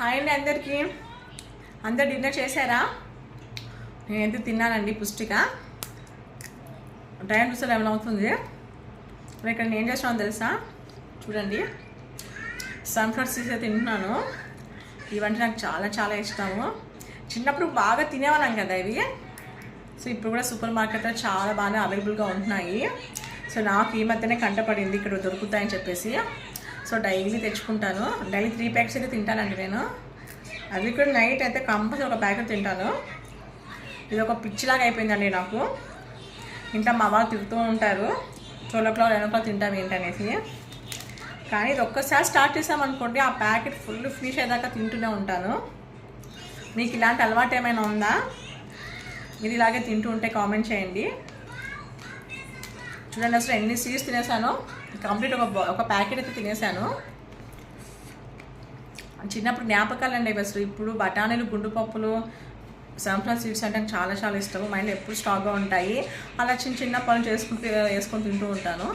Hi అండి అందరికీ. అందరు డిన్నర్ చేశారా? నేనైతే తిన్నానండి పుష్టిక? టైం చూస్తే లెవెన్ అవుతుంది. ఇక్కడ నేను ఏం చేస్తున్నాను తెలుసా? చూడండి. సన్ఫ్లవర్ సీడ్స్ అయితే తింటున్నాను. ఇవంటే నాకు చాలా చాలా ఇష్టము. చిన్నప్పుడు బాగా తినేవాళ్ళం కదా ఇవి. సో ఇప్పుడు కూడా సూపర్ మార్కెట్లో చాలా బాగానే అవైలబుల్గా ఉంటున్నాయి. సో నాకు ఈ మధ్యనే కంటపడింది ఇక్కడ దొరుకుతాయని చెప్పేసి. సో డైలీ తెచ్చుకుంటాను. డైలీ త్రీ ప్యాక్స్ అయితే తింటానండి నేను. అది కూడా నైట్ అయితే కంపల్సరీ ఒక ప్యాకెట్ తింటాను. ఇది ఒక పిచ్చిలాగా అయిపోయిందండి నాకు. ఇంట్లో మా వాళ్ళు తిరుగుతూ ఉంటారు. Twelve o'clock eleven o'clock తింటాం ఏంటనేసి కానీ ఇది ఒక్కసారి స్టార్ట్ చేసామనుకోండి ఆ ప్యాకెట్ ఫుల్ ఫినిష్ అయ్యేదాకా తింటూనే ఉంటాను. మీకు ఇలాంటి అలవాటు ఏమైనా ఉందా? మీరు ఇలాగే తింటూ ఉంటే కామెంట్ చేయండి. చూడండి అసలు ఎన్ని సీడ్స్ తినేసాను. కంప్లీట్ ఒక ఒక ప్యాకెట్ అయితే తినేసాను. చిన్నప్పుడు జ్ఞాపకాలు అండి అసలు. ఇప్పుడు బఠానీలు గుండు పప్పులు సన్ఫ్లవర్ సీడ్స్ అంటే నాకు చాలా చాలా ఇష్టం. మైండ్ ఎప్పుడు స్టాక్గా ఉంటాయి. అలా చిన్న చిన్న పనులు చేసుకుంటూ వేసుకొని తింటూ ఉంటాను.